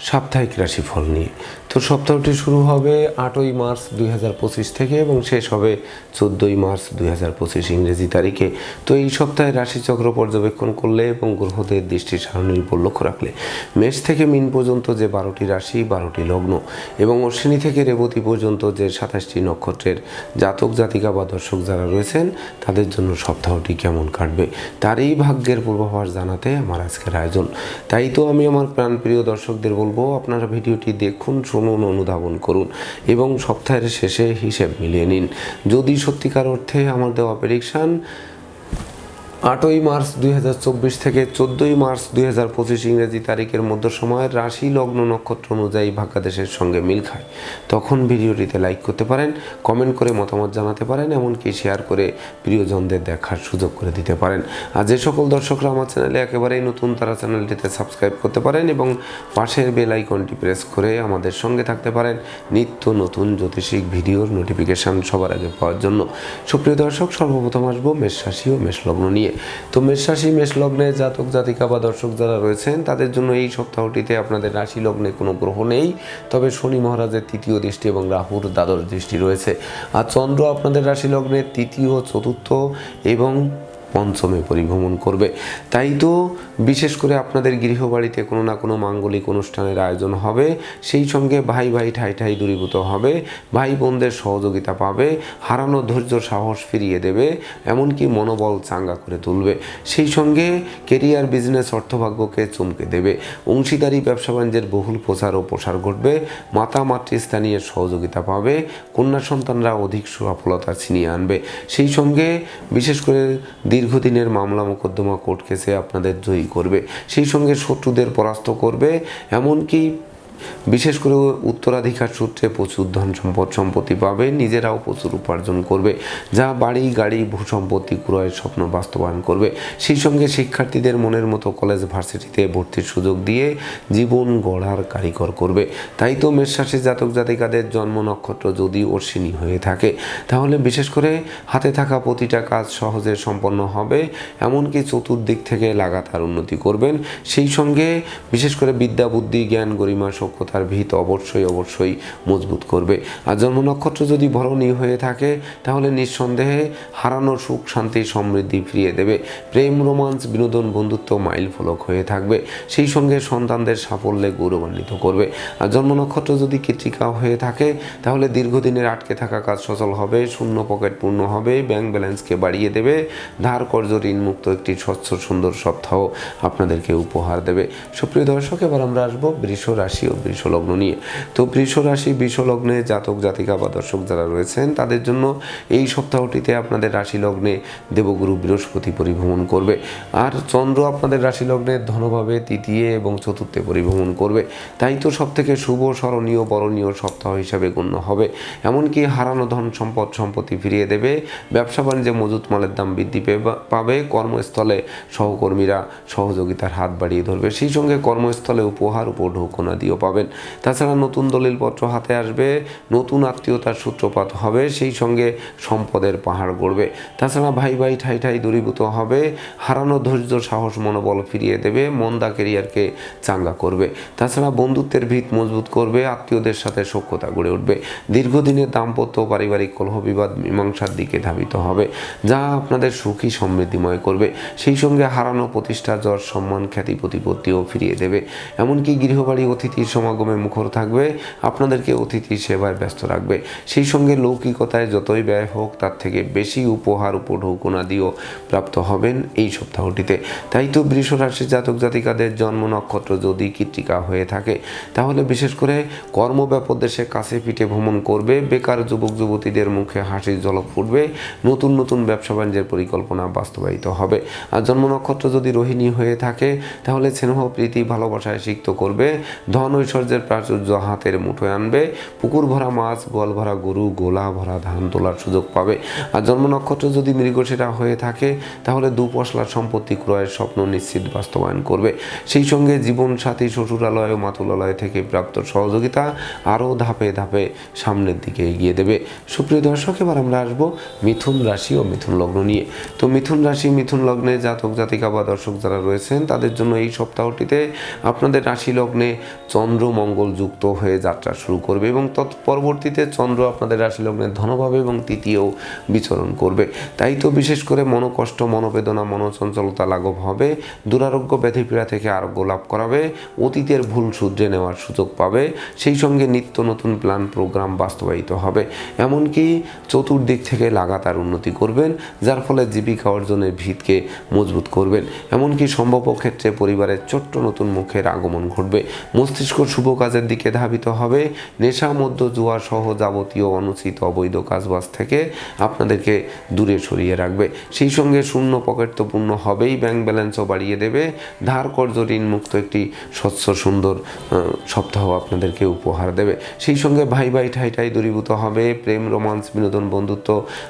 সাপ্তাহিক রাশিফল নিয়ে। তো সপ্তাহটি শুরু হবে আটই মার্চ দুই হাজার পঁচিশ থেকে এবং শেষ হবে চোদ্দোই মার্চ দুই হাজার পঁচিশ ইংরেজি তারিখে। তো এই সপ্তাহে রাশিচক্র পর্যবেক্ষণ করলে এবং গ্রহদের দৃষ্টি সারণীর উপর লক্ষ্য রাখলে মেষ থেকে মিন পর্যন্ত যে বারোটি রাশি, বারোটি লগ্ন এবং অশ্বিনী থেকে রেবতী পর্যন্ত যে সাতাশটি নক্ষত্রের জাতক, জাতিকা বা দর্শক যারা রয়েছেন, তাদের জন্য সপ্তাহটি কেমন কাটবে তারই ভাগ্যের পূর্বাভাস জানাতে আমার আজকের আয়োজন। তাই তো আমি আমার প্রাণপ্রিয় দর্শকদের বলব আপনারা ভিডিওটি দেখুন, শুনুন, অনুধাবন করুন এবং সপ্তাহের শেষে হিসেব মিলিয়ে নিন। যদি সত্যিকার অর্থে আমার দেওয়া প্রেডিকশান আটই মার্চ দুই হাজার চব্বিশ থেকে চোদ্দই মার্চ দুই হাজার পঁচিশ ইংরেজি তারিখের মধ্য সময়ের রাশি লগ্ন নক্ষত্র অনুযায়ী ভাগ্যাদেশের সঙ্গে মিল খায়। তখন ভিডিওটিতে লাইক করতে পারেন, কমেন্ট করে মতামত জানাতে পারেন, এমনকি শেয়ার করে প্রিয়জনদের দেখার সুযোগ করে দিতে পারেন। আর যে সকল দর্শকরা আমার চ্যানেলে একেবারেই নতুন, তারা চ্যানেলটিতে সাবস্ক্রাইব করতে পারেন এবং পাশের বেল আইকনটি প্রেস করে আমাদের সঙ্গে থাকতে পারেন নিত্য নতুন জ্যোতিষিক ভিডিওর নোটিফিকেশান সবার আগে পাওয়ার জন্য। সুপ্রিয় দর্শক, সর্বপ্রথম আসব মেষ রাশি ও মেষ লগ্ন নিয়ে। তো মেষ রাশি মেষ লগ্নে জাতক, জাতিকা বা দর্শক যারা রয়েছেন, তাদের জন্য এই সপ্তাহটিতে আপনাদের রাশি লগ্নে কোনো গ্রহ নেই। তবে শনি মহারাজের তৃতীয় দৃষ্টি এবং রাহুর দ্বাদশ দৃষ্টি রয়েছে। আর চন্দ্র আপনাদের রাশি লগ্নে তৃতীয়, চতুর্থ এবং পঞ্চমে পরিভ্রমণ করবে। তাই তো বিশেষ করে আপনাদের গৃহবাড়িতে কোনো না কোনো মাঙ্গলিক অনুষ্ঠানের আয়োজন হবে। সেই সঙ্গে ভাই ভাই, ঠাই ঠাই দূরীভূত হবে। ভাই বোনদের সহযোগিতা পাবে, হারানো ধৈর্য সাহস ফিরিয়ে দেবে, এমনকি মনোবল চাঙ্গা করে তুলবে। সেই সঙ্গে কেরিয়ার, বিজনেস, অর্থভাগ্যকে চমকে দেবে। অংশীদারি ব্যবসা বাণিজ্যের বহুল প্রচার ও প্রসার ঘটবে। মাতা, মাতৃস্থানীয় সহযোগিতা পাবে। কন্যা সন্তানরা অধিক সফলতা ছিনিয়ে আনবে। সেই সঙ্গে বিশেষ করে দীর্ঘদিনের মামলা মোকদ্দমা কোর্ট কেসে আপনাদের জয়ী করবে। সেই সঙ্গে শত্রুদের পরাস্ত করবে এমনকি বিশেষ করে উত্তরাধিকার সূত্রে প্রচুর ধন সম্পদ সম্পত্তি পাবে, নিজেরাও প্রচুর উপার্জন করবে, যা বাড়ি, গাড়ি, ভূ সম্পত্তি ক্রয়ের স্বপ্ন বাস্তবায়ন করবে। সেই সঙ্গে শিক্ষার্থীদের মনের মতো কলেজ ভার্সিটিতে ভর্তির সুযোগ দিয়ে জীবন গড়ার কারিগর করবে। তাই তো মেষরাশি জাতক জাতিকাদের জন্ম নক্ষত্র যদি অশ্বিনী হয়ে থাকে, তাহলে বিশেষ করে হাতে থাকা প্রতিটা কাজ সহজে সম্পন্ন হবে, এমনকি চতুর্দিক থেকে লাগাতার উন্নতি করবেন। সেই সঙ্গে বিশেষ করে বিদ্যা, বুদ্ধি, জ্ঞান, গরিমা সক্ষতার ভিত অবশ্যই অবশ্যই মজবুত করবে। আর জন্ম নক্ষত্র যদি ভরণী হয়ে থাকে, তাহলে নিঃসন্দেহে হারানো সুখ, শান্তি, সমৃদ্ধি ফিরিয়ে দেবে। প্রেম, রোমান্স, বিনোদন, বন্ধুত্ব মাইল ফলক হয়ে থাকবে। সেই সঙ্গে সন্তানদের সাফল্যে গৌরবান্বিত করবে। আর জন্ম নক্ষত্র যদি কৃতিকা হয়ে থাকে, তাহলে দীর্ঘদিনের আটকে থাকা কাজ সচল হবে, শূন্য পকেট পূর্ণ হবে, ব্যাংক ব্যালেন্সকে বাড়িয়ে দেবে, ধার কর্য ঋণমুক্ত একটি স্বচ্ছ, সুন্দর সপ্তাহ আপনাদেরকে উপহার দেবে। সুপ্রিয় দর্শক, এবার আমরা আসব বৃষ রাশি ও বৃষ লগ্ন নিয়ে। তো বৃষ রাশি বৃষ লগ্নে জাতক, জাতিকা বা দর্শক যারা রয়েছেন, তাদের জন্য এই সপ্তাহটিতে আপনাদের রাশি লগ্নে দেবগুরু বৃহস্পতি পরিভ্রমণ করবে। আর চন্দ্র আপনাদের রাশি লগ্নে ধনভাবে তৃতীয় এবং চতুর্থে পরিভ্রমণ করবে। তাই তো সব থেকে শুভ, স্মরণীয়, বরণীয় সপ্তাহ হিসাবে গণ্য হবে। এমনকি হারানো ধন সম্পদ, সম্পত্তি ফিরিয়ে দেবে। ব্যবসা বাণিজ্যে মজুত মালের দাম বৃদ্ধি পেবা- কর্মস্থলে সহকর্মীরা সহযোগিতার হাত বাড়িয়ে ধরবে। সেই সঙ্গে কর্মস্থলে উপহার, উপঢৌকনা দিয়েও পাবেন। তাছাড়া নতুন দলিলপত্র হাতে আসবে, নতুন আত্মীয়তার সূত্রপাত হবে, সেই সঙ্গে সম্পদের পাহাড় গড়বে। তাছাড়া ভাই ভাই ঠাই ঠাই দূরীভূত হবে, হারানো ধৈর্য, সাহস, মনোবল ফিরিয়ে দেবে, মন্দা কেরিয়ারকে চাঙ্গা করবে। তাছাড়া বন্ধুত্বের ভিত মজবুত করবে, আত্মীয়দের সাথে সখ্যতা গড়ে উঠবে। দীর্ঘদিনের দাম্পত্য পারিবারিক কলহ বিবাদ মীমাংসার দিকে ধাবিত হবে, যা আপনাদের সুখী সমৃদ্ধিময় করবে। সেই সঙ্গে হারানো প্রতিষ্ঠা যশ, সম্মান, খ্যাতি, প্রতিপত্তিও ফিরিয়ে দেবে। এমনকি গৃহবাড়ি অতিথির সমাগমে মুখর থাকবে, আপনাদেরকে অতিথি সেবায় ব্যস্ত রাখবে। সেই সঙ্গে লৌকিকতায় যতই ব্যয় হোক, তার থেকে বেশি উপহার উপঢৌকনা দিয়েও প্রাপ্ত হবেন এই সপ্তাহটিতে। তাই তো বৃষ রাশি জাতক জাতিকাদের জন্ম নক্ষত্র যদি কৃত্রিকা হয়ে থাকে, তাহলে বিশেষ করে কর্মব্যাপক দেশে কাছে পিঠে ভ্রমণ করবে, বেকার যুবক যুবতীদের মুখে হাসির ঝলক ফুটবে, নতুন নতুন ব্যবসা বাণিজ্যের পরিকল্পনা বাস্তবায়িত হবে। আর জন্ম নক্ষত্র যদি রোহিণী হয়ে থাকে, তাহলে স্নেহ, প্রীতি, ভালোবাসায় সিক্ত করবে, ধন ঐশ্বর্যের প্রাচুর্য হাতের মুঠোয় আনবে। পুকুর ভরা মাছ গোয়াল ভরা গরু, গোলা ভরা ধান তোলার সুযোগ পাবে। আর জন্ম নক্ষত্র যদি মৃগশিরা হয়ে থাকে, তাহলে দু পশলার সম্পত্তি ক্রয়ের স্বপ্ন নিশ্চিত বাস্তবায়ন করবে। সেই সঙ্গে জীবনসাথী, শ্বশুরালয় ও মাতুলালয় থেকে প্রাপ্ত সহযোগিতা আরও ধাপে ধাপে সামনের দিকে এগিয়ে দেবে। সুপ্রিয় দর্শক, এবার আমরা আসব মিথুন রাশি ও মিথুন লগ্ন নিয়ে। তো মিথুন রাশি, মিথুন লগ্নে জাতক, জাতিকা বা দর্শক যারা রয়েছেন, তাদের জন্য এই সপ্তাহটিতে আপনাদের রাশি লগ্নে চন্দ্র মঙ্গল যুক্ত হয়ে যাত্রা শুরু করবে এবং তৎ পরবর্তীতে চন্দ্র আপনাদের রাশি লগ্নে ধনভাবে এবং তৃতীয় বিচরণ করবে। তাই তো বিশেষ করে মনোকষ্ট, মনোবেদনা, মনোচঞ্চলতা লাঘব হবে, দুরারোগ্য ব্যাধি পীড়া থেকে আরোগ্য লাভ করাবে, অতীতের ভুল শুধরে নেওয়ার সুযোগ পাবে, সেই সঙ্গে নিত্য নতুন প্ল্যান প্রোগ্রাম বাস্তবায়িত হবে। এমনকি চতুর্দিক থেকে লাগাতার উন্নতি করবেন, যার ফলে জীবিকা অর্জনের ভিতকে মজবুত করবেন। এমনকি সম্ভব ক্ষেত্রে পরিবারের ছোট্ট নতুন মুখের আগমন ঘটবে। মস্তিষ্ক শুভ কাজের দিকে ধাবিত হবে। নেশা মধ্য জুয়া সহ যাবতীয় অনুচিত অবৈধ কাজবাজ থেকে আপনাদেরকে দূরে সরিয়ে রাখবে। সেই সঙ্গে শূন্য পকেট তো পূর্ণ হবেই, ব্যাংক ব্যালেন্সও বাড়িয়ে দেবে। ধার কর্য ঋণ মুক্ত একটি স্বচ্ছ, সুন্দর সপ্তাহ আপনাদেরকে উপহার দেবে। সেই সঙ্গে ভাই ভাই ঠাই ঠাই দূরীভূত হবে, প্রেম, রোমান্স, বিনোদন, বন্ধুত্ব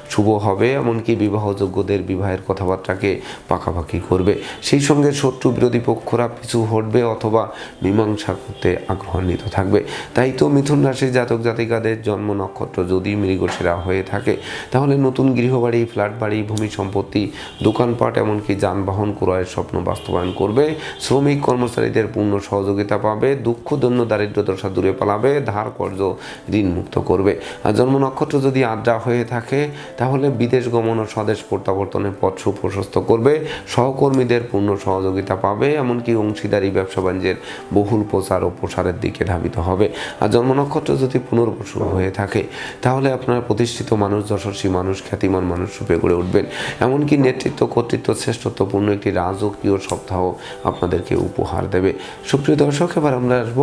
শুভ হবে, এমনকি বিবাহযোগ্যদের বিবাহের কথাবার্তাকে পাকাপাকি করবে। সেই সঙ্গে শত্রু বিরোধী পক্ষরা পিছু হটবে অথবা মীমাংসা করতে আগ্রহান্বিত থাকবে। তাই তো মিথুন রাশির জাতক জাতিকাদের জন্ম নক্ষত্র যদি মৃগশিরা হয়ে থাকে, তাহলে নতুন গৃহবাড়ি ফ্ল্যাট বাড়ি, ভূমি সম্পত্তি, দোকানপাট, এমনকি যানবাহন ক্রয়ের স্বপ্ন বাস্তবায়ন করবে। শ্রমিক কর্মচারীদের পূর্ণ সহযোগিতা পাবে, দুঃখ, দন্য, দারিদ্র দশা দূরে পালাবে, ধার কর্য ঋণ মুক্ত করবে। আর জন্ম নক্ষত্র যদি আড্ডা হয়ে থাকে, তাহলে বিদেশ গমন ও স্বদেশ প্রত্যাবর্তনের পথ সুপ্রশস্ত করবে, সহকর্মীদের পূর্ণ সহযোগিতা পাবে, এমনকি অংশীদারি, ব্যবসা বাণিজ্যের বহুল প্রচার ও প্রসারের দিকে ধাবিত হবে। আর জন্ম নক্ষত্র যদি পুনর্বসু হয়ে থাকে, তাহলে আপনার প্রতিষ্ঠিত মানুষ যশস্বী মানুষ, খ্যাতিমান মানুষ রূপে গড়ে উঠবেন। এমনকি নেতৃত্ব, কর্তৃত্ব, শ্রেষ্ঠত্বপূর্ণ একটি রাজকীয় সপ্তাহ আপনাদেরকে উপহার দেবে। সুপ্রিয় দর্শক, এবার আমরা আসব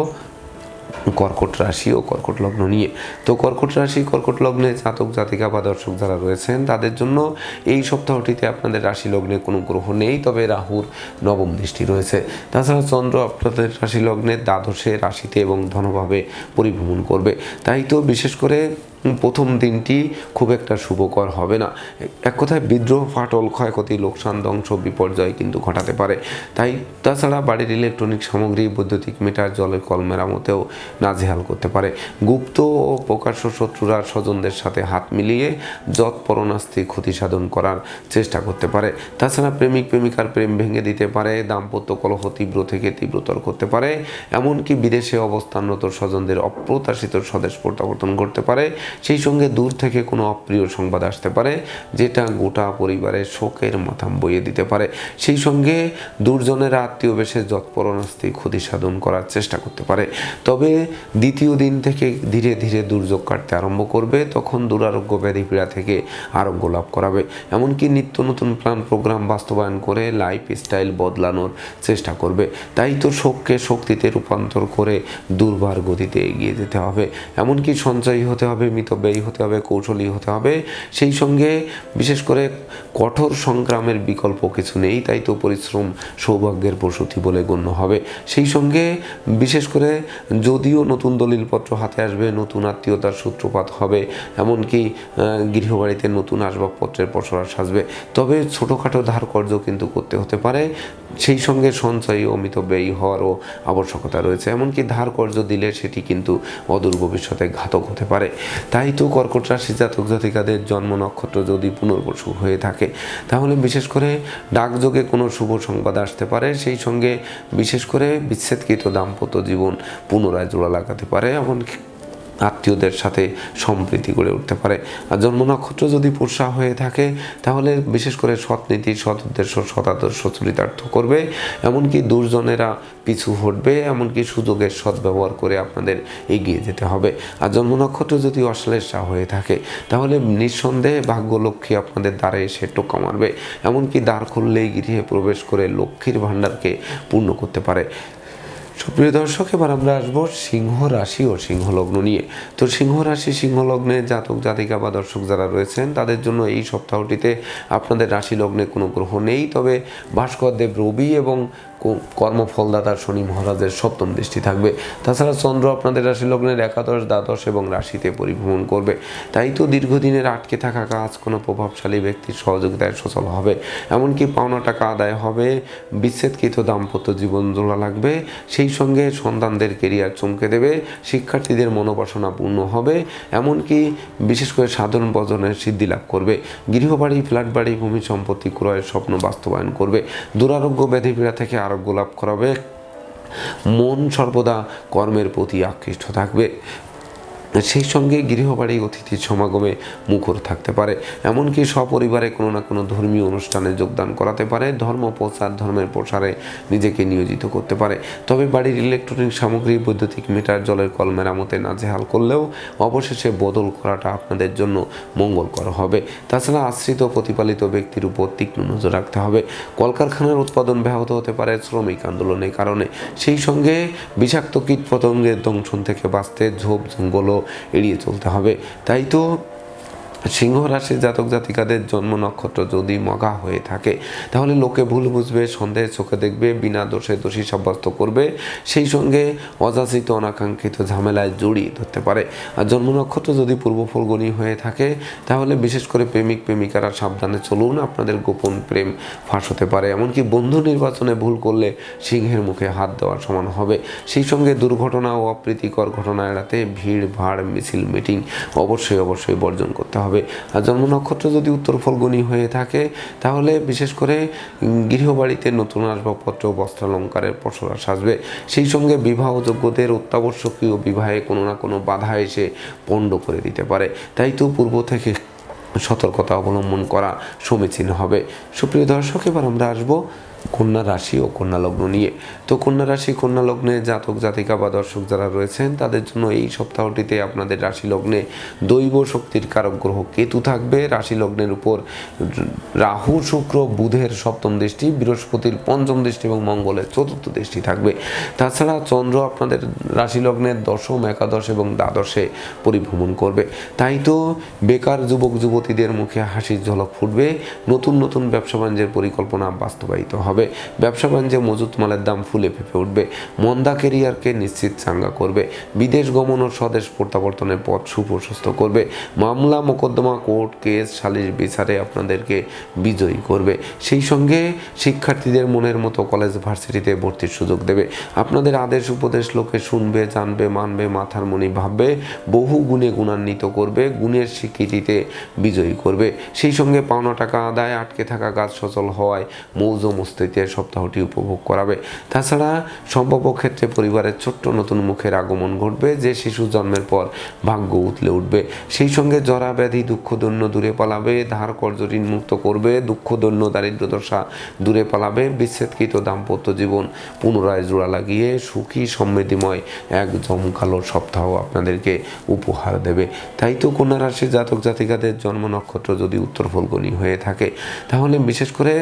কর্কট রাশি ও কর্কট লগ্ন নিয়ে। তো কর্কট রাশি, কর্কট লগ্নে জাতক, জাতিকা বা দর্শক যারা রয়েছেন, তাদের জন্য এই সপ্তাহটিতে আপনাদের রাশি লগ্নে কোনো গ্রহ নেই, তবে রাহুর নবম দৃষ্টি রয়েছে। তাছাড়া চন্দ্র আপনাদের রাশি লগ্নে দ্বাদশে রাশিতে এবং ধনভাবে পরিভ্রমণ করবে। তাই তো বিশেষ করে প্রথম দিনটি খুব একটা শুভকর হবে না। এক কথায় বিদ্রোহ ফাটল, ক্ষয়ক্ষতি, লোকসান, ধ্বংস, বিপর্যয় কিন্তু ঘটাতে পারে। তাই তাছাড়া বাড়ির ইলেকট্রনিক সামগ্রী, বৈদ্যুতিক মিটার, জলের কল মেরামতেও নাজেহাল করতে পারে। গুপ্ত ও প্রকাশ্য শত্রুরা স্বজনদের সাথে হাত মিলিয়ে যৎ পরনাস্তি ক্ষতি সাধন করার চেষ্টা করতে পারে। তাছাড়া প্রেমিক, প্রেমিকার প্রেম ভেঙে দিতে পারে, দাম্পত্য কলহ তীব্র থেকে তীব্রতর করতে পারে। এমনকি বিদেশে অবস্থানরত স্বজনদের অপ্রত্যাশিত স্বদেশ প্রত্যাবর্তন করতে পারে। সেই সঙ্গে দূর থেকে কোনো অপ্রিয় সংবাদ আসতে পারে, যেটা গোটা পরিবারের শোকের মাথাম বইয়ে দিতে পারে। সেই সঙ্গে দুর্জনের আত্মীয় বেশে যৎপরণাস্তি ক্ষতি সাধন করার চেষ্টা করতে পারে। তবে দ্বিতীয় দিন থেকে ধীরে ধীরে দুর্যোগ কাটতে আরম্ভ করবে, তখন দুরারোগ্য ব্যাধি পীড়া থেকে আরোগ্য লাভ করাবে। এমনকি নিত্য নতুন প্ল্যান প্রোগ্রাম বাস্তবায়ন করে লাইফ স্টাইল বদলানোর চেষ্টা করবে। তাই তো শোককে শক্তিতে রূপান্তর করে দুর্বার গতিতে এগিয়ে যেতে হবে। এমনকি সঞ্চয়ী হতে হবে মিতব্যয়ী হতে হবে, কৌশলী হতে হবে। সেই সঙ্গে বিশেষ করে কঠোর সংগ্রামের বিকল্প কিছু নেই, তাই তো পরিশ্রম সৌভাগ্যের প্রসূতি বলে গণ্য হবে। সেই সঙ্গে বিশেষ করে যদিও নতুন দলিলপত্র হাতে আসবে, নতুন আত্মীয়তার সূত্রপাত হবে, এমনকি গৃহবাড়িতে নতুন আসবাবপত্রের পসরা সাজবে, তবে ছোটোখাটো ধার কর্য কিন্তু করতে হতে পারে। সেই সঙ্গে সঞ্চয়ী অমিত ব্যয়ী হওয়ারও আবশ্যকতা রয়েছে, এমনকি ধার কর্য দিলে সেটি কিন্তু অদূর ভবিষ্যতে ঘাতক হতে পারে। তাই তো কর্কট রাশি জাতক জাতিকাদের জন্ম নক্ষত্র যদি পুনর্বসু হয়ে থাকে, তাহলে বিশেষ করে ডাকযোগে কোনো শুভ সংবাদ আসতে পারে। সেই সঙ্গে বিশেষ করে বিচ্ছেদকৃত দাম্পত্য জীবন পুনরায় জোড়া লাগাতে পারে, এমনকি আত্মীয়দের সাথে সম্প্রীতি গড়ে উঠতে পারে। আর জন্ম নক্ষত্র যদি পোষা হয়ে থাকে, তাহলে বিশেষ করে সৎ নীতি, সৎ উদ্দেশ্য সদাদর্শ চরিতার্থ করবে। এমনকি দুর্জনেরা পিছু হটবে, এমনকি সুযোগের সদ্ব্যবহার করে আপনাদের এগিয়ে যেতে হবে। আর জন্ম নক্ষত্র যদি অশ্লেষা হয়ে থাকে, তাহলে নিঃসন্দেহে ভাগ্যলক্ষ্মী আপনাদের দ্বারে এসে টোকা মারবে। এমনকি দ্বার খুললেই গৃহে প্রবেশ করে লক্ষ্মীর ভাণ্ডারকে পূর্ণ করতে পারে। সুপ্রিয় দর্শক, এবার আমরা আসব সিংহ রাশি ও সিংহ লগ্ন নিয়ে। তো সিংহ রাশি সিংহ লগ্নে জাতক, জাতিকা বা দর্শক যারা রয়েছেন, তাদের জন্য এই সপ্তাহটিতে আপনাদের রাশি লগ্নে কোনো গ্রহ নেই। তবে ভাস্কর দেব রবি এবং কর্মফলদাতার শনি মহারাজের সপ্তম দৃষ্টি থাকবে। তাছাড়া চন্দ্র আপনাদের রাশি লগ্নের একাদশ, দ্বাদশ এবং রাশিতে পরিভ্রমণ করবে। তাই তো দীর্ঘদিনের আটকে থাকা কাজ কোনো প্রভাবশালী ব্যক্তির সহযোগিতায় সচল হবে। এমনকি পাওনা টাকা আদায় হবে, বিচ্ছেদকৃত দাম্পত্য জীবন জোড়া লাগবে, সেই সঙ্গে সন্তানদের কেরিয়ার চমকে দেবে, শিক্ষার্থীদের মনোবাসনা পূর্ণ হবে, এমনকি বিশেষ করে সাধারণ বজনের সিদ্ধি লাভ করবে। গৃহবাড়ি ফ্ল্যাট বাড়ি ভূমি সম্পত্তি ক্রয়ের স্বপ্ন বাস্তবায়ন করবে। দুরারোগ্য ব্যাধি পীড়া থেকে আরোগ্য লাভ করাবে মন সর্বদা কর্মের প্রতি আকৃষ্ট থাকবে। সেই সঙ্গে গৃহবাড়ি অতিথির সমাগমে মুখর থাকতে পারে। এমনকি সপরিবারে কোনো না কোনো ধর্মীয় অনুষ্ঠানে যোগদান করাতে পারে। ধর্ম, প্রচার, ধর্মের প্রসারে নিজেকে নিয়োজিত করতে পারে। তবে বাড়ির ইলেকট্রনিক সামগ্রী, বৈদ্যুতিক মিটার, জলের কল মেরামতে নাজেহাল করলেও অবশেষে বদল করাটা আপনাদের জন্য মঙ্গলকর হবে। তাছাড়া আশ্রিত, প্রতিপালিত ব্যক্তির উপর তীক্ষ্ণ নজর রাখতে হবে। কলকারখানার উৎপাদন ব্যাহত হতে পারে শ্রমিক আন্দোলনের কারণে। সেই সঙ্গে বিষাক্ত কীট পতঙ্গের দংশন থেকে বাঁচতে ঝোপ, জঙ্গলও এড়িয়ে চলতে হবে। তাই তো সিংহ রাশির জাতক জাতিকাদের জন্ম নক্ষত্র যদি মগা হয়ে থাকে, তাহলে লোকে ভুল বুঝবে সন্দেহের চোখে দেখবে, বিনা দোষে দোষী সাব্যস্ত করবে, সেই সঙ্গে অযাচিত, অনাকাঙ্ক্ষিত ঝামেলায় জড়িয়ে ধরতে পারে। আর জন্ম নক্ষত্র যদি পূর্ব ফলগণী হয়ে থাকে, তাহলে বিশেষ করে প্রেমিক, প্রেমিকারা সাবধানে চলুন, আপনাদের গোপন প্রেম ফাঁস হতে পারে। এমনকি বন্ধু নির্বাচনে ভুল করলে সিংহের মুখে হাত দেওয়ার সমান হবে। সেই সঙ্গে দুর্ঘটনা ও অপ্রীতিকর ঘটনা এড়াতে ভিড়, ভাড়, মিছিল, মিটিং অবশ্যই অবশ্যই বর্জন করতে হবে। আর জন্ম নক্ষত্র যদি উত্তর ফলগুনি হয়ে থাকে, তাহলে বিশেষ করে গৃহবাড়িতে নতুন আসবাবপত্র, বস্ত্রালঙ্কারের পসরা সাজবে সেই সঙ্গে বিবাহযোগ্যদের অত্যাবশ্যকীয় বিবাহে কোনো না কোনো বাধা এসে পণ্ড করে দিতে পারে। তাই তো পূর্ব থেকে সতর্কতা অবলম্বন করা সমীচীন হবে। সুপ্রিয় দর্শক, এবার আমরা আসব কন্যা রাশি ও কন্যা লগ্ন নিয়ে। তো কন্যা রাশি, কন্যা লগ্নে জাতক, জাতিকা বা দর্শক যারা রয়েছেন, তাদের জন্য এই সপ্তাহটিতে আপনাদের রাশি লগ্নে দৈব শক্তির কারক গ্রহ কেতু থাকবে। রাশি লগ্নের উপর রাহু, শুক্র, বুধের সপ্তম দৃষ্টি, বৃহস্পতির পঞ্চম দৃষ্টি এবং মঙ্গলের চতুর্থ দৃষ্টি থাকবে। তাছাড়া চন্দ্র আপনাদের রাশি লগ্নের দশম, একাদশ এবং দ্বাদশে পরিভ্রমণ করবে। তাই তো বেকার যুবক, যুবতীদের মুখে হাসির ঝলক ফুটবে। নতুন নতুন ব্যবসা বাণিজ্যের পরিকল্পনা বাস্তবায়িত হবে। ব্যবসা বাণিজ্যে মজুত মালের দাম ফুলে ফেপে উঠবে। মন্দা কেরিয়ারকে নিশ্চিত চাঙ্গা করবে। বিদেশ গমন ও স্বদেশ প্রত্যাবর্তনের পথ সুপ্রশস্ত করবে। মামলা, মোকদ্দমা, কোর্ট কেস, সালিশ বিচারে আপনাদেরকে বিজয়ী করবে। সেই সঙ্গে শিক্ষার্থীদের মনের মতো কলেজ ভার্সিটিতে ভর্তির সুযোগ দেবে। আপনাদের আদেশ উপদেশ লোকে শুনবে, জানবে, মানবে, মাথার মনি ভাববে, বহু গুণে গুণান্বিত করবে, গুণের স্বীকৃতিতে বিজয়ী করবে। সেই সঙ্গে পাওনা টাকা আদায়, আটকে থাকা গাছ সচল হওয়ায় মৌজ মস্তিতে সপ্তাহটি উপভোগ করাবে। তাছাড়া সম্ভাব্য ক্ষেত্রে পরিবারের ছোট্ট নতুন মুখের আগমন ঘটবে, যে শিশু জন্মের পর ভাগ্য উতলে উঠবে। সেই সঙ্গে জরা ব্যাধি দুঃখদন্য দূরে পালাবে, ধার কর্জ ঋণ মুক্ত করবে, দুঃখদন্য দারিদ্র দশা দূরে পালাবে, বিচ্ছেদকৃত দাম্পত্য জীবন পুনরায় জোড়া লাগিয়ে সুখী, সমৃদ্ধিময় এক জমকালো সপ্তাহ আপনাদেরকে উপহার দেবে। তাই তো কন্যা রাশির জাতক জাতিকাদের জন্ম নক্ষত্র যদি উত্তর ফলগণী হয়ে থাকে, তাহলে বিশেষ করে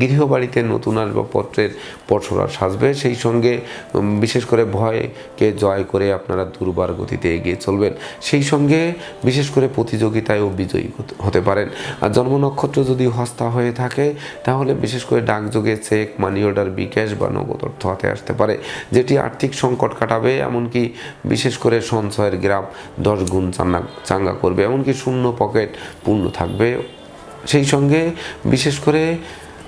গৃহবাড়িতে নতুন আসবাবপত্রের পসরা সাজবে। সেই সঙ্গে বিশেষ করে ভয়কে জয় করে আপনারা দুর্বার গতিতে এগিয়ে চলবেন। সেই সঙ্গে বিশেষ করে প্রতিযোগিতায়ও বিজয়ী হতে- পারেন। আর জন্ম নক্ষত্র যদি হস্তা হয়ে থাকে, তাহলে বিশেষ করে ডাকযোগে চেক, মানি অর্ডার, বিকাশ বা নগদ অর্থ হাতে আসতে পারে। যেটি আর্থিক সংকট কাটাবে, এমনকি বিশেষ করে সঞ্চয়ের গ্রাফ দশ গুণ চাঙ্গা চাঙ্গা করবে, এমনকি শূন্য পকেট পূর্ণ থাকবে। সেই সঙ্গে বিশেষ করে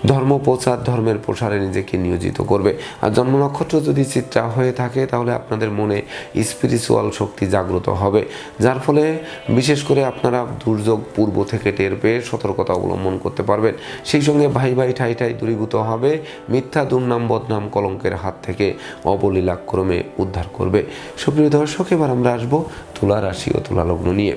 ধর্ম প্রচার, ধর্মের প্রসারে নিজেকে নিয়োজিত করবে। আর জন্ম নক্ষত্র যদি চিত্রা হয়ে থাকে, তাহলে আপনাদের মনে স্পিরিচুয়াল শক্তি জাগ্রত হবে। যার ফলে বিশেষ করে আপনারা দুর্যোগ পূর্ব থেকে টের পেয়ে সতর্কতা অবলম্বন করতে পারবেন। সেই সঙ্গে ভাই ভাই ঠাই ঠাই দূরীভূত হবে, মিথ্যা, দুর্নাম, বদনাম কলঙ্কের হাত থেকে অবলীলাক্রমে উদ্ধার করবে। সুপ্রিয় দর্শক, এবার আমরা আসব তুলা রাশি ও তুলা লগ্ন নিয়ে।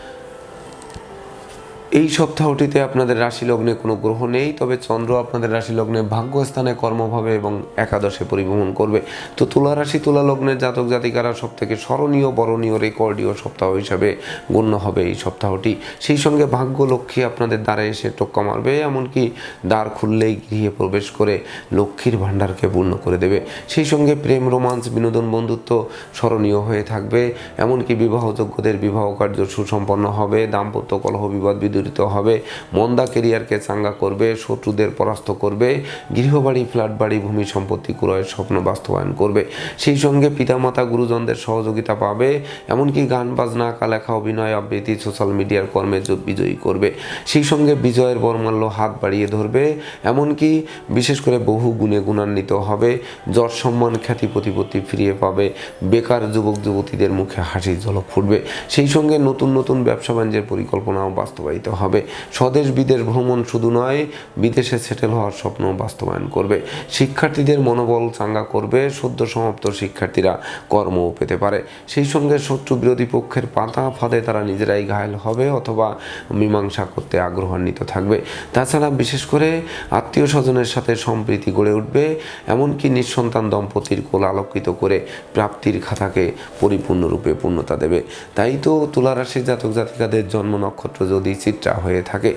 এই সপ্তাহটিতে আপনাদের রাশি লগ্নে কোনো গ্রহ নেই, তবে চন্দ্র আপনাদের রাশি লগ্নে ভাগ্যস্থানে কর্মভাবে এবং একাদশে পরিভ্রমণ করবে। তো তুলা রাশি, তুলা লগ্নের জাতক জাতিকারা সব থেকে স্মরণীয়, বরণীয়, রেকর্ডীয় সপ্তাহ হিসাবে গণ্য হবে এই সপ্তাহটি। সেই সঙ্গে ভাগ্য লক্ষ্মী আপনাদের দ্বারে এসে টোক্কা মারবে, এমনকি দ্বার খুললেই গৃহে প্রবেশ করে লক্ষ্মীর ভাণ্ডারকে পূর্ণ করে দেবে। সেই সঙ্গে প্রেম, রোমান্স, বিনোদন, বন্ধুত্ব স্মরণীয় হয়ে থাকবে, এমনকি বিবাহযোগ্যদের বিবাহ কার্য সুসম্পন্ন হবে, দাম্পত্য কলহ, বিবাদ, বিদ্বেষ বিদরিত হবে। মন্দা কেরিয়ারকে চাঙ্গা করবে, শত্রুদের পরাস্ত করবে, গৃহবাড়ি ফ্ল্যাট বাড়ি ভূমি সম্পত্তি ক্রয়ের স্বপ্ন বাস্তবায়ন করবে। সেই সঙ্গে পিতামাতা, গুরুজনদের সহযোগিতা পাবে, এমনকি গান, বাজনা, কালেখা, অভিনয়, আবৃত্তি, সোশ্যাল মিডিয়ার কর্মে বিজয়ী করবে। সেই সঙ্গে বিজয়ের বর্মাল্য হাত বাড়িয়ে ধরবে, এমনকি বিশেষ করে বহু গুণে গুণান্বিত হবে, যশ, সম্মান, খ্যাতি, প্রতিপত্তি ফিরিয়ে পাবে, বেকার যুবক, যুবতীদের মুখে হাসির ঝলক ফুটবে। সেই সঙ্গে নতুন নতুন ব্যবসা বাণিজ্যের পরিকল্পনাও বাস্তবায়িত হবে। স্বদেশ বিদেশ ভ্রমণ শুধু নয়, বিদেশে সেটেল হওয়ার স্বপ্ন বাস্তবায়ন করবে। শিক্ষার্থীদের মনোবল চাঙ্গা করবে, সদ্য সমাপ্ত শিক্ষার্থীরা কর্মও পেতে পারে। সেই সঙ্গে শত্রু বিরোধী পক্ষের পাতা ফাঁদে তারা নিজেরাই ঘায়েল হবে অথবা মীমাংসা করতে আগ্রহান্বিত থাকবে। তাছাড়া বিশেষ করে আত্মীয় স্বজনের সাথে সম্প্রীতি গড়ে উঠবে, এমনকি নিঃসন্তান দম্পতির কোল আলোকিত করে প্রাপ্তির খাতাকে পরিপূর্ণরূপে পূর্ণতা দেবে। তাই তো তুলারাশির জাতক জাতিকাদের জন্ম নক্ষত্র যদি চিত্রা হয়ে থাকে।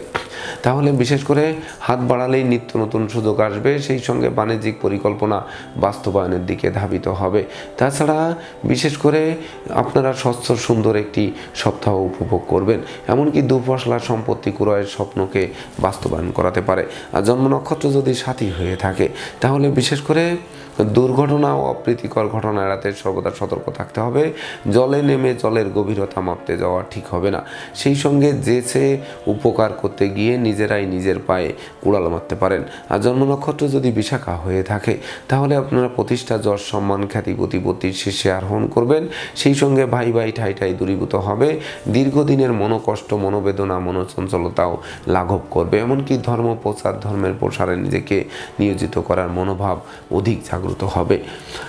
তাহলে বিশেষ করে হাত বাড়ালেই নিত্য নতুন সুযোগ আসবে, সেই সঙ্গে বাণিজ্যিক পরিকল্পনা বাস্তবায়নের দিকে ধাবিত হবে। তাছাড়া বিশেষ করে আপনারা স্বচ্ছ, সুন্দর একটি সপ্তাহ উপভোগ করবেন, এমনকি দুফসলা সম্পত্তি ক্রয়ের স্বপ্নকে বাস্তবায়ন করাতে পারে। আর জন্ম নক্ষত্র যদি সাথী হয়ে থাকে, তাহলে বিশেষ করে দুর্ঘটনা ও অপ্রীতিকর ঘটনা এড়াতে সর্বদা সতর্ক থাকতে হবে। জলে নেমে জলের গভীরতা মাপতে যাওয়া ঠিক হবে না। সেই সঙ্গে যেচে উপকার করতে গিয়ে নিজেরাই নিজের পায়ে কুড়াল মারতে পারেন। আর জন্ম নক্ষত্র যদি বিশাখা হয়ে থাকে, তাহলে আপনারা প্রতিষ্ঠা যশ সম্মান খ্যাতি প্রতিপত্তির শীর্ষে আরোহণ করবেন। সেই সঙ্গে ভাই ভাই ঠাই ঠাই দূরীভূত হবে। দীর্ঘদিনের মনোকষ্ট, মনোবেদনা, মনোচঞ্চলতাও লাঘব করবে। এমনকি ধর্ম, প্রচার, ধর্মের প্রসারে নিজেকে নিয়োজিত করার মনোভাব অধিক হবে।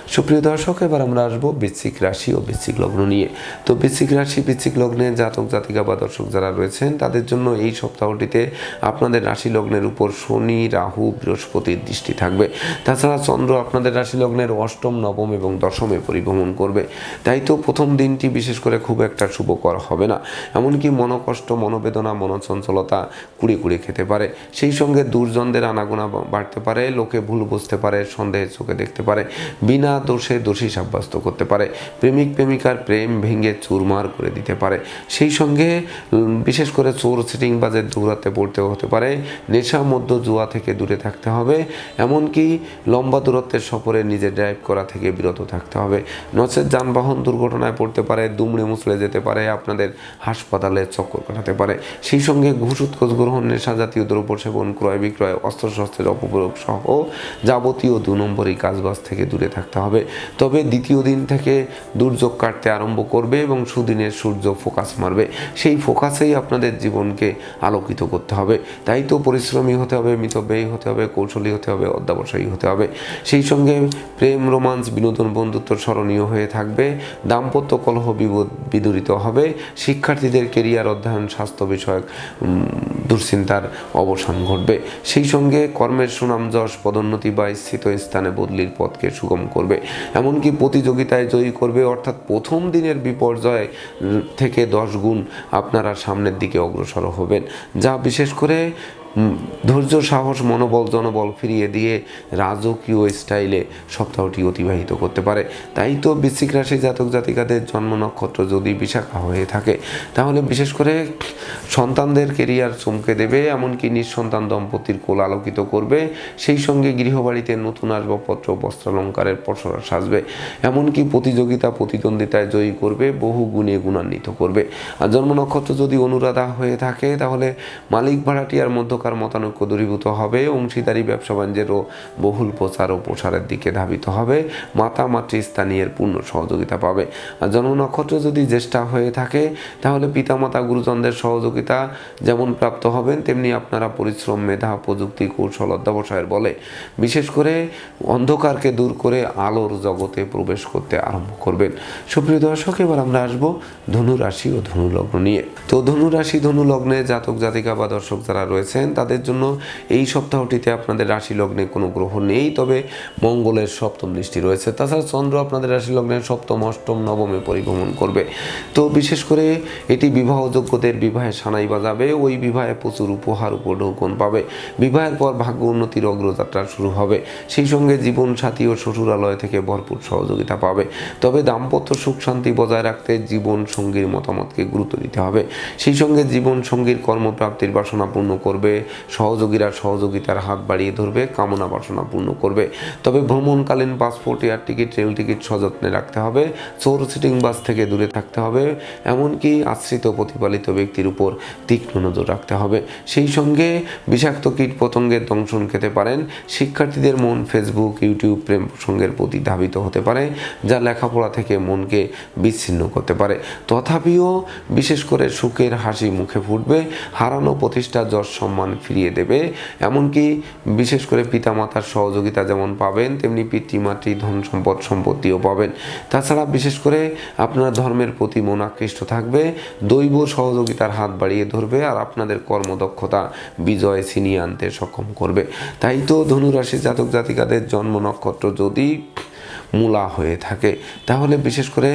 সুপ্রিয় দর্শক, এবার আমরা আসব বৃশ্চিক রাশি ও বৃশ্চিক লগ্ন নিয়ে। তো বৃশ্চিক রাশি, বৃশ্চিক লগ্নে জাতক, জাতিকা বা দর্শক যারা রয়েছেন, তাদের জন্য এই সপ্তাহটিতে আপনাদের রাশি লগ্নের উপর শনি, রাহু, বৃহস্পতির দৃষ্টি থাকবে। তাছাড়া চন্দ্র আপনাদের রাশি লগ্নের অষ্টম, নবম এবং দশমে পরিভ্রমণ করবে। তাই তো প্রথম দিনটি বিশেষ করে খুব একটা শুভকর হবে না। এমনকি মনোকষ্ট, মনোবেদনা, মনোচঞ্চলতা কুড়ে কুড়ে খেতে পারে। সেই সঙ্গে দুর্জনদের আনাগোনা বাড়তে পারে, লোকে ভুল বুঝতে পারে সন্দেহের চোখে দেখতে পারে। বিনা দোষে দোষী সাব্যস্ত করতে পারে। প্রেমিক প্রেমিকার প্রেম ভেঙে চুরমার করে দিতে পারে। সেই সঙ্গে বিশেষ করে চোর সিটিং বাজের দৌড়াতে, পড়তে হতে পারে। নেশা মধ্য জুয়া থেকে দূরে থাকতে হবে। এমনকি লম্বা দূরত্বের সফরে নিজে ড্রাইভ করা থেকে বিরত থাকতে হবে। নচেত যানবাহন দুর্ঘটনায় পড়তে পারে, দুমড়ে মুচড়ে যেতে পারে, আপনাদের হাসপাতালে চক্কর কাটাতে পারে। সেই সঙ্গে ঘুষ, উৎকোচ, গ্রহণ, নেশা জাতীয় দ্রব্য সেবন, ক্রয় বিক্রয়, অস্ত্রশস্ত্রের অপপ্রয়োগ সহ যাবতীয় দু নম্বরই কাজবাজ থেকে দূরে থাকতে হবে। তবে দ্বিতীয় দিন থেকে দুর্যোগ কাটতে আরম্ভ করবে এবং সুদিনের সূর্য ফোকাস মারবে। সেই ফোকাসেই আপনাদের জীবনকে আলোকিত করতে হবে। তাই তো পরিশ্রমী হতে হবে, মিতব্যয়ী হতে হবে, কৌশলী হতে হবে, অধ্যাবসায়ী হতে হবে। সেই সঙ্গে প্রেম, রোমান্স, বিনোদন, বন্ধুত্ব স্মরণীয় হয়ে থাকবে। দাম্পত্য কলহ বিদূরিত হবে। শিক্ষার্থীদের কেরিয়ার অধ্যয়ন, স্বাস্থ্য বিষয়ক দুশ্চিন্তার অবসান ঘটবে। সেই সঙ্গে কর্মের সুনাম, যশ, পদোন্নতি বা স্থিত স্থানে বদলির পথকে সুগম করবে। এমনকি প্রতিযোগিতায় জয়ী করবে, অর্থাৎ প্রথম দিনের বিপর্যয় থেকে দশ গুণ আপনারা সামনের দিকে অগ্রসর হবেন। যা বিশেষ করে ধৈর্য, সাহস, মনোবল, জনবল ফিরিয়ে দিয়ে রাজকীয় স্টাইলে সপ্তাহটি অতিবাহিত করতে পারে। তাই তো বৃশ্চিক রাশি জাতক জাতিকাদের জন্ম নক্ষত্র যদি বিশাখা হয়ে থাকে, তাহলে বিশেষ করে সন্তানদের কেরিয়ার চমকে দেবে, এমনকি নিঃসন্তান দম্পতির কোল আলোকিত করবে। সেই সঙ্গে গৃহবাড়িতে নতুন আসবাবপত্র, বস্ত্রালঙ্কারের পসরা সাজবে। এমনকি প্রতিযোগিতা, প্রতিদ্বন্দ্বিতায় জয়ী করবে, বহু গুণে গুণান্বিত করবে। আর জন্ম নক্ষত্র যদি অনুরাধা হয়ে থাকে, তাহলে মালিক ভাড়াটিয়ার মধ্যকার মতানৈক্য দূরীভূত হবে, অংশীদারি ব্যবসা বাণিজ্যেরও বহুল প্রচার ও প্রসারের দিকে ধাবিত হবে, মাতা মাতৃ স্থানীয়ের পূর্ণ সহযোগিতা পাবে। জন্ম নক্ষত্র যদি জ্যেষ্ঠা হয়ে থাকে, তাহলে পিতামাতা গুরুজনদের সহযোগিতা যেমন প্রাপ্ত হবেন, তেমনি আপনারা পরিশ্রম, মেধা, প্রযুক্তি, কৌশল, অধ্যাবসায়ের বলে। বিশেষ করে অন্ধকারকে দূর করে আলোর জগতে প্রবেশ করতে আরম্ভ করবেন। সুপ্রিয় দর্শক, এবার আমরা আসব ধনু রাশি ও ধনু লগ্ন নিয়ে। তো ধনু রাশি ধনু লগ্নে জাতক জাতিকা বা দর্শক যারা রয়েছেন তাদের জন্য এই সপ্তাহটিতে আপনাদের রাশি লগ্নে কোনো গ্রহ নেই, তবে মঙ্গলের সপ্তম দৃষ্টি রয়েছে। তাছাড়া চন্দ্র আপনাদের রাশি লগ্নের সপ্তম, অষ্টম, নবমে পরিভ্রমণ করবে। তো বিশেষ করে এটি বিবাহযোগ্যদের বিবাহে সানাই বাজাবে। ওই বিবাহে প্রচুর উপহার উপঢৌকন পাবে। বিবাহের পর ভাগ্য উন্নতির অগ্রযাত্রা শুরু হবে। সেই সঙ্গে জীবন সাথী ও শ্বশুরালয় থেকে ভরপুর সহযোগিতা পাবে। তবে দাম্পত্য সুখ শান্তি বজায় রাখতে জীবন সঙ্গীর মতামতকে গুরুত্ব দিতে হবে। সেই সঙ্গে জীবন সঙ্গীর কর্মপ্রাপ্তির বাসনা পূর্ণ করবে। সহযোগীরা সহযোগিতার হাত বাড়িয়ে ধরবে, কামনা বাসনা পূর্ণ করবে। তবে ভ্রমণকালীন passport, air ticket, rail ticket সযত্নে রাখতে হবে, চোর সিটিং বাস থেকে দূরে থাকতে হবে, এমনকি আশ্রিত প্রতিপালিত ব্যক্তির উপর তীক্ষ্ণ নজর রাখতে হবে। সেই সঙ্গে বিষাক্ত কীট পতঙ্গের দংশন খেতে পারেন, শিক্ষার্থীদের মন ফেসবুক ইউটিউব প্রেম প্রসঙ্গের প্রতি ধাবিত হতে পারে, যা লেখাপড়া থেকে মনকে বিচ্ছিন্ন করতে পারে। তথাপিও বিশেষ করে সুখের হাসি মুখে ফুটবে, হারানো প্রতিষ্ঠা, যশ, সম্মান ফিরিয়ে দেবে। এমনকি বিশেষ করে পিতামাতার সহযোগিতা যেমন পাবেন, তেমনি পিতৃমাতৃ ধন সম্পদ সম্পত্তিও পাবেন। তাছাড়া বিশেষ করে আপনার ধর্মের প্রতি মন আকৃষ্ট থাকবে, দৈব সহযোগিতার হাত বাড়িয়ে ধরবে আর আপনাদের কর্মদক্ষতা বিজয় ছিনিয়ে আনতে সক্ষম করবে। তাই তো ধনুরাশি জাতক জাতিকাদের জন্ম নক্ষত্র যদি মূলা হয়ে থাকে, তাহলে বিশেষ করে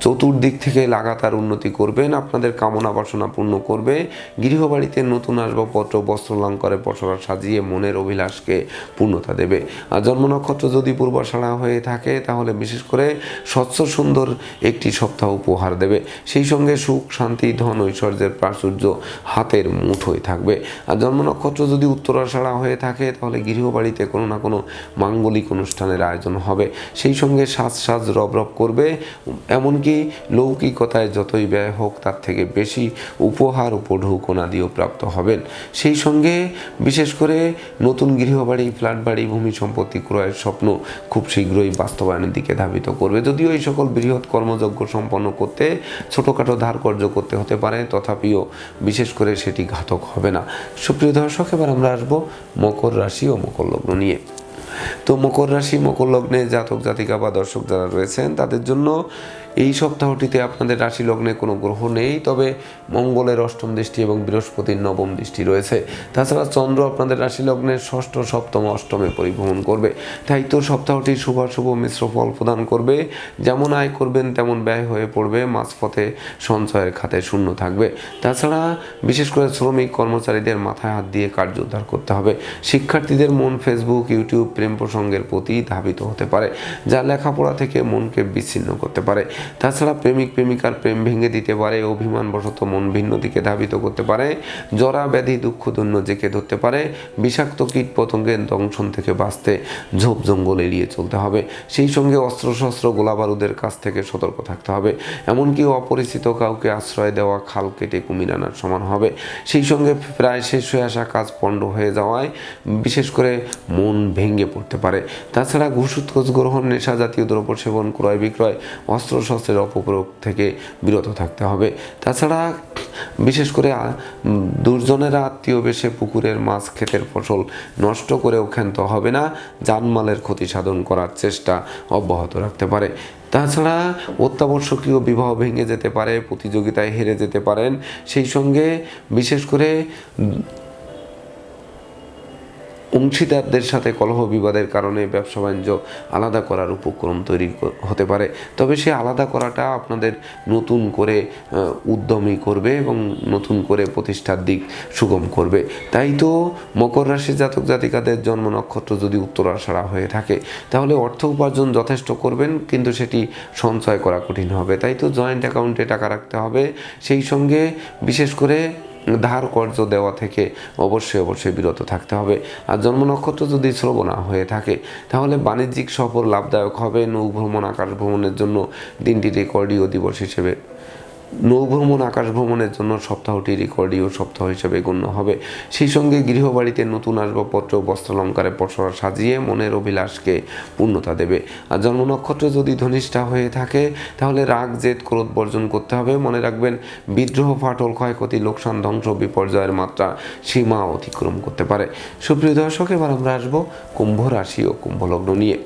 চতুর্দিক থেকে লাগাতার উন্নতি করবেন, আপনাদের কামনা বাসনা পূর্ণ করবে। গৃহবাড়িতে নতুন আসবাবপত্র, বস্ত্র বস্ত্রলঙ্কারে পসরা সাজিয়ে মনের অভিলাষকে পূর্ণতা দেবে। আর জন্ম নক্ষত্র যদি পূর্বাষাড়া হয়ে থাকে, তাহলে বিশেষ করে স্বচ্ছ সুন্দর একটি সপ্তাহ উপহার দেবে। সেই সঙ্গে সুখ, শান্তি, ধন, ঐশ্বর্যের প্রাচুর্য হাতের মুঠোয় থাকবে। আর জন্ম নক্ষত্র যদি উত্তরাষাড়া হয়ে থাকে, তাহলে গৃহবাড়িতে কোনো না কোনো মাঙ্গলিক অনুষ্ঠানের আয়োজন হবে। সেই সঙ্গে সাজ সাজ রব রব করবে। এমনকি লৌকিকতায় যতই ব্যয় হোক, তার থেকে বেশি উপহার উপঢৌকনা দিয়েও প্রাপ্ত হবেন। সেই সঙ্গে বিশেষ করে নতুন গৃহবাড়ি ফ্ল্যাট বাড়ি ভূমি সম্পত্তি ক্রয়ের স্বপ্ন খুব শীঘ্রই বাস্তবায়নের দিকে ধাবিত করবে। যদিও এই সকল বৃহৎ কর্মযজ্ঞ সম্পন্ন করতে ছোটোখাটো ধার কর্য করতে হতে পারে, তথাপিও বিশেষ করে সেটি ঘাতক হবে না। সুপ্রিয় দর্শক, এবার আমরা আসব মকর রাশি ও মকর লগ্ন নিয়ে। তো মকর রাশি, মকর লগ্নে জাতক জাতিকা বা দর্শক যারা রয়েছেন, তাদের জন্য এই সপ্তাহটিতে আপনাদের রাশি লগ্নে কোনো গ্রহ নেই, তবে মঙ্গলের অষ্টম দৃষ্টি এবং বৃহস্পতির নবম দৃষ্টি রয়েছে। তাছাড়া চন্দ্র আপনাদের রাশি লগ্নের ষষ্ঠ, সপ্তম, অষ্টমে পরিভ্রমণ করবে। তাই তো সপ্তাহটি শুভাশুভ মিশ্র ফল প্রদান করবে। যেমন আয় করবেন, তেমন ব্যয় হয়ে পড়বে। মাঝপথে সঞ্চয়ের খাতে শূন্য থাকবে। তাছাড়া বিশেষ করে শ্রমিক কর্মচারীদের মাথায় হাত দিয়ে কার্য উদ্ধার করতে হবে। শিক্ষার্থীদের মন ফেসবুক, ইউটিউব প্রেম প্রসঙ্গের প্রতি ধাবিত হতে পারে, যা লেখাপড়া থেকে মনকে বিচ্ছিন্ন করতে পারে। তাছাড়া প্রেমিক প্রেমিকার প্রেম ভেঙে দিতে পারে, অভিমানবশত মন ভিন্ন দিকে ধাবিত করতে পারে, জরা ব্যাধি দুঃখ দৈন্য জেঁকে ধরতে পারে, বিষাক্ত কীট পতঙ্গের দংশন থেকে বাঁচতে ঝোপ জঙ্গল এড়িয়ে চলতে হবে। সেই সঙ্গে অস্ত্রশস্ত্র, গোলাবারুদের কাছ থেকে সতর্ক থাকতে হবে। এমনকি অপরিচিত কাউকে আশ্রয় দেওয়া, খাল কেটে কুমির আনার সমান হবে। সেই সঙ্গে প্রায় শেষ হয়ে আসা কাজ পণ্ড হয়ে যাওয়ায় বিশেষ করে মন ভেঙে পড়তে পারে। তাছাড়া ঘুষ গ্রহণ, নেশা জাতীয় দ্রব্য সেবন, ক্রয় বিক্রয় অস্ত্রশস্ত্রের অপপ্রয়োগ থেকে বিরত থাকতে হবে। তাছাড়া বিশেষ করে দুর্জনেরা আত্মীয় বেশে পুকুরের মাছ, ক্ষেতের ফসল নষ্ট করেও ক্ষান্ত হবে না। জানমালের ক্ষতি সাধন করার চেষ্টা অব্যাহত রাখতে পারে। তাছাড়া অত্যাবশ্যকীয় বিবাহ ভেঙে যেতে পারে, প্রতিযোগিতায় হেরে যেতে পারেন। সেই সঙ্গে বিশেষ করে অংশীদারদের সাথে কলহ বিবাদের কারণে ব্যবসা বাণিজ্য আলাদা করার উপক্রম তৈরি হতে পারে। তবে সে আলাদা করাটা আপনাদের নতুন করে উদ্যমী করবে এবং নতুন করে প্রতিষ্ঠার দিক সুগম করবে। তাই তো মকর রাশির জাতক জাতিকাদের জন্ম নক্ষত্র যদি উত্তরাষাড়া হয়ে থাকে, তাহলে অর্থ উপার্জন যথেষ্ট করবেন, কিন্তু সেটি সঞ্চয় করা কঠিন হবে। তাই তো জয়েন্ট অ্যাকাউন্টে টাকা রাখতে হবে। সেই সঙ্গে বিশেষ করে ধার কর্য দেওয়া থেকে অবশ্যই অবশ্যই বিরত থাকতে হবে। আর জন্ম নক্ষত্র যদি শ্রবণা হয়ে থাকে, তাহলে বাণিজ্যিক সফর লাভদায়ক হবে। নৌ ভ্রমণ, আকাশ ভ্রমণের জন্য দিনটি রেকর্ডীয় দিবস হিসেবে নৌ ভ্রমণ আকাশ ভ্রমণের জন্য সপ্তাহটি রেকর্ডীয় সপ্তাহ হিসেবে গণ্য হবে। সেই সঙ্গে গৃহবাড়িতে নতুন আসবাবপত্র, বস্ত্রালঙ্কারে পসরা সাজিয়ে মনের অভিলাষকে পূর্ণতা দেবে। আর জন্ম নক্ষত্র যদি ধনিষ্ঠা হয়ে থাকে, তাহলে রাগ, জেদ, ক্রোধ বর্জন করতে হবে। মনে রাখবেন, বিদ্রোহ, ফাটল, ক্ষয়ক্ষতি, লোকসান, ধ্বংস, বিপর্যয়ের মাত্রা সীমা অতিক্রম করতে পারে। সুপ্রিয় দর্শক, এবার আমরা আসব কুম্ভ রাশি ও কুম্ভলগ্ন নিয়ে।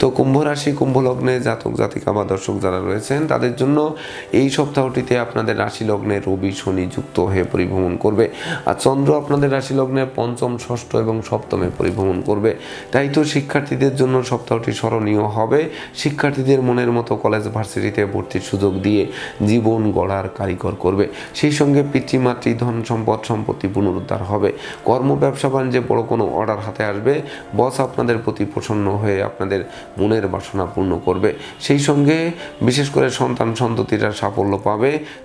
তো কুম্ভ রাশি, কুম্ভ লগ্নে জাতক, জাতিকা বা দর্শক যারা রয়েছেন, তাদের জন্য এই সপ্তাহটিতে আপনাদের রাশি লগ্নে রবি, শনি যুক্ত হয়ে পরিভ্রমণ করবে। আর চন্দ্র আপনাদের রাশি লগ্নে পঞ্চম, ষষ্ঠ এবং সপ্তমে পরিভ্রমণ করবে। তাই তো শিক্ষার্থীদের জন্য সপ্তাহটি স্মরণীয় হবে। শিক্ষার্থীদের মনের মতো কলেজ ভার্সিটিতে ভর্তির সুযোগ দিয়ে জীবন গড়ার কারিগর করবে। সেই সঙ্গে পিতৃমাতৃ ধন সম্পদ সম্পত্তি পুনরুদ্ধার হবে। কর্ম, ব্যবসা, বাণিজ্যে বড় কোনো অর্ডার হাতে আসবে। বস আপনাদের প্রতি প্রসন্ন হয়ে আপনাদের মনের বাসনা পূর্ণ করবে। সেই সঙ্গে বিশেষ করে সন্তান সন্ততিরা সাফল্য পাবে।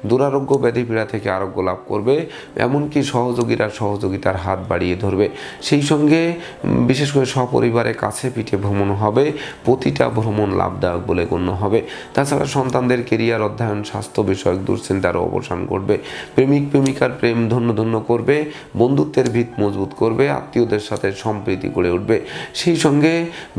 দুরারোগ্য ব্যাধি পীড়া থেকে আরোগ্য লাভ করবে, এমনকি সহযোগীরা সহযোগিতার হাত বাড়িয়ে ধরবে। সেই সঙ্গে বিশেষ করে সপরিবারে কাছে পিঠে ভ্রমণ হবে, প্রতিটা ভ্রমণ লাভদায়ক বলে গণ্য হবে। তাছাড়া সন্তানদের কেরিয়ার, অধ্যয়ন, স্বাস্থ্য বিষয়ক দুশ্চিন্তারও অবসান ঘটবে। প্রেমিক, প্রেমিকার প্রেম ধন্য ধন্য করবে, বন্ধুত্বের ভিত মজবুত করবে, আত্মীয়দের সাথে সম্প্রীতি গড়ে উঠবে। সেই সঙ্গে,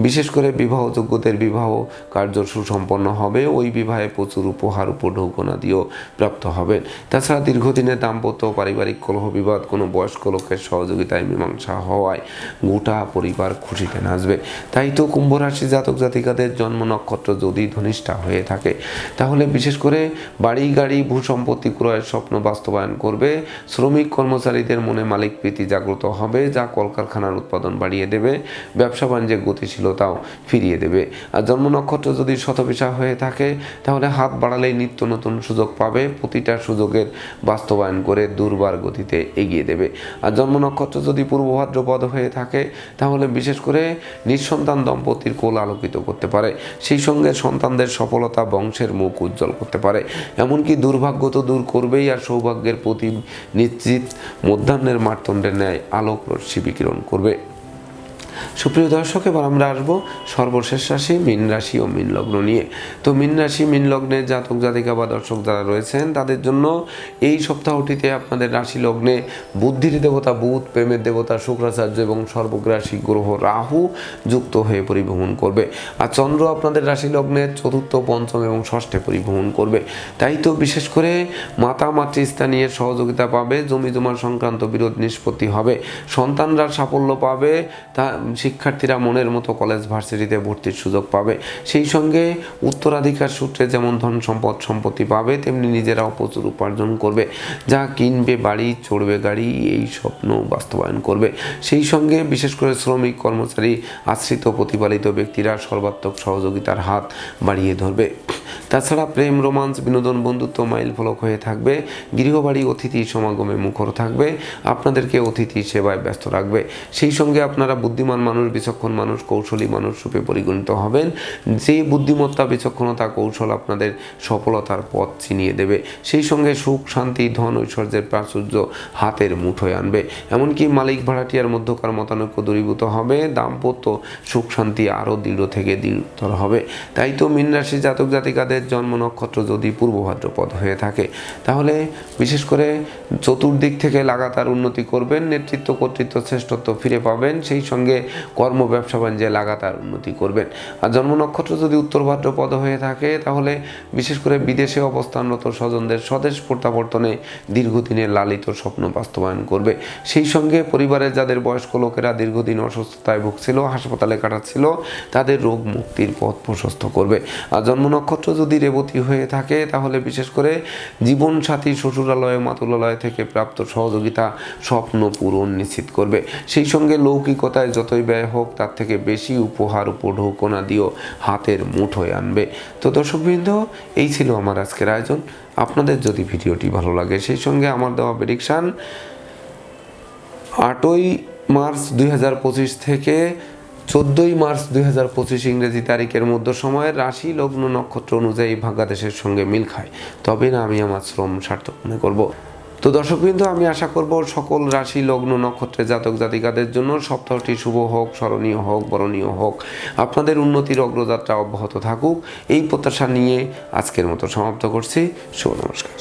বিশেষ করে বিবাহযোগ্যদের বিবাহ কার্য সুসম্পন্ন হবে, ওই বিবাহে প্রচুর উপহার, উপঢৌকনা দিয়েও প্রাপ্ত হবেন। তাছাড়া দীর্ঘদিনের দাম্পত্য পারিবারিক কলহ বিবাদ কোনো বয়স্ক লোকের সহযোগিতায় মীমাংসা হওয়ায় গোটা পরিবার খুশিতে নাচবে। তাই তো কুম্ভ রাশি জাতক জাতিকাদের জন্ম নক্ষত্র যদি ধনিষ্ঠা হয়ে থাকে, তাহলে বিশেষ করে বাড়ি, গাড়ি ভূ সম্পত্তি ক্রয়ের স্বপ্ন বাস্তবায়ন করবে। শ্রমিক কর্মচারীদের মনে মালিক প্রীতি জাগ্রত হবে, যা কলকারখানার উৎপাদন বাড়িয়ে দেবে, ব্যবসা বাণিজ্যের গতিশীলতাও ফিরিয়ে দেবে। আর জন্ম নক্ষত্র যদি শতবিশা হয়ে থাকে, তাহলে হাত বাড়ালেই নিত্য নতুন সুযোগ পাবে, প্রতিটা সুযোগের বাস্তবায়ন করে দুর্বার গতিতে এগিয়ে দেবে। আর জন্ম নক্ষত্র যদি পূর্ব ভাদ্রপদ হয়ে থাকে, তাহলে বিশেষ করে নিঃসন্তান দম্পতির কোল আলোকিত করতে পারে। সেই সঙ্গে সন্তানদের সফলতা বংশের মুখ উজ্জ্বল করতে পারে। এমনকি দুর্ভাগ্য তো দূর করবেই, আর সৌভাগ্যের প্রতি নিশ্চিত মধ্যাহ্নের মার্তণ্ডের ন্যায় আলোক রশ্মি বিকিরণ করবে। সুপ্রিয় দর্শক, এবার আমরা আসব সর্বশেষ রাশি, মীন রাশি ও মীন লগ্ন নিয়ে। তো মীন রাশি, মীন লগ্নের জাতক, জাতিকা বা দর্শক যারা রয়েছেন, তাদের জন্য এই সপ্তাহটিতে আপনাদের রাশি লগ্নে বুদ্ধির দেবতা বুধ, প্রেমের দেবতা, শুক্রাচার্য এবং সর্বগ্রাসী গ্রহ রাহু যুক্ত হয়ে পরিভ্রমণ করবে। আর চন্দ্র আপনাদের রাশি লগ্নের চতুর্থ, পঞ্চম এবং ষষ্ঠে পরিভ্রমণ করবে। তাই তো বিশেষ করে মাতা মাতৃস্থানীয় সহযোগিতা পাবে, জমি জমা সংক্রান্ত বিরোধ নিষ্পত্তি হবে, সন্তানরা সাফল্য পাবে, তা শিক্ষার্থীরা মনের মতো কলেজ ভার্সিটিতে ভর্তির সুযোগ পাবে। সেই সঙ্গে উত্তরাধিকার সূত্রে যেমন ধন সম্পদ সম্পত্তি পাবে, তেমনি নিজেরাও প্রচুর উপার্জন করবে। যা কিনবে, বাড়ি, চড়বে গাড়ি, এই স্বপ্ন বাস্তবায়ন করবে। সেই সঙ্গে বিশেষ করে শ্রমিক, কর্মচারী, আশ্রিত, প্রতিপালিত ব্যক্তিরা সর্বাত্মক সহযোগিতার হাত বাড়িয়ে ধরবে। তাছাড়া প্রেম রোমান্স বিনোদন, বন্ধুত্ব মাইল ফলক হয়ে থাকবে। গৃহবাড়ি, অতিথি সমাগমে মুখর থাকবে। আপনাদেরকে অতিথি সেবায় ব্যস্ত রাখবে। সেই সঙ্গে আপনারা বুদ্ধিমান মানুষ, বিচক্ষণ মানুষ, কৌশলী মানুষ রূপে পরিগণিত হবেন। যে বুদ্ধিমত্তা, বিচক্ষণতা, কৌশল আপনাদের সফলতার পথ চিনিয়ে দেবে। সেই সঙ্গে সুখ, শান্তি, ধন, ঐশ্বর্যের প্রাচুর্য হাতের মুঠোয় আনবে। এমনকি মালিক ভাড়াটিয়ার মধ্যকার মতানৈক্য দূরীভূত হবে। দাম্পত্য সুখ, শান্তি আরও দৃঢ় থেকে দৃঢ়তর হবে। তাই তো মীন রাশি জাতক জাতিকাদের জন্ম নক্ষত্র যদি পূর্ব ভাদ্রপদ হয়ে থাকে, তাহলে বিশেষ করে চতুর্দিক থেকে লাগাতার উন্নতি করবেন, নেতৃত্ব, কর্তৃত্ব, শ্রেষ্ঠত্ব ফিরে পাবেন। সেই সঙ্গে কর্ম ব্যবসা বাণিজ্যে লাগাতার উন্নতি করবেন। আর জন্ম নক্ষত্র যদি উত্তর ভাদ্রপদ হয়ে থাকে, তাহলে বিশেষ করে বিদেশে অবস্থানরত স্বজনদের স্বদেশ প্রত্যাবর্তনে দীর্ঘদিনের লালিত স্বপ্ন বাস্তবায়ন করবে। সেই সঙ্গে পরিবারের যাদের বয়স্ক লোকেরা দীর্ঘদিন অসুস্থতায় ভুগছিল, হাসপাতালে কাটাচ্ছিল, তাদের রোগ মুক্তির পথ প্রশস্ত করবে। আর জন্ম নক্ষত্র যদি রেবতী হয়ে থাকে, তাহলে বিশেষ করে জীবন সাথী শ্বশুরালয়, মাতুলালয় থেকে প্রাপ্ত সহযোগিতা স্বপ্ন পূরণ নিশ্চিত করবে। সেই সঙ্গে লৌকিকতায় যতই ব্যয় হোক, তার থেকে বেশি উপহার উপঢৌকনা দিয়েও হাতের মুঠোয় আনবে। তো দর্শকবৃন্দ, এই ছিল আমার আজকের আয়োজন। আপনাদের যদি ভিডিওটি ভালো লাগে, সেই সঙ্গে আমার দেওয়া প্রেডিকশান আটই মার্চ দুই হাজার পঁচিশ থেকে চোদ্দোই মার্চ দুই হাজার পঁচিশ ইংরেজি তারিখের মধ্য সময়ে রাশি, লগ্ন, নক্ষত্র অনুযায়ী ভাগ্যাদেশের সঙ্গে মিল খায়। তবে না, আমি আমার শ্রম সার্থক মনে করব। তো দর্শকবৃন্দ, আমি আশা করব সকল রাশি, লগ্ন নক্ষত্রের জাতক জাতিকাদের জন্য সপ্তাহটি শুভ হোক, স্মরণীয় হোক, বরণীয় হোক। আপনাদের উন্নতির অগ্রযাত্রা অব্যাহত থাকুক। এই প্রত্যাশা নিয়ে আজকের মতো সমাপ্ত করছি। শুভ নমস্কার।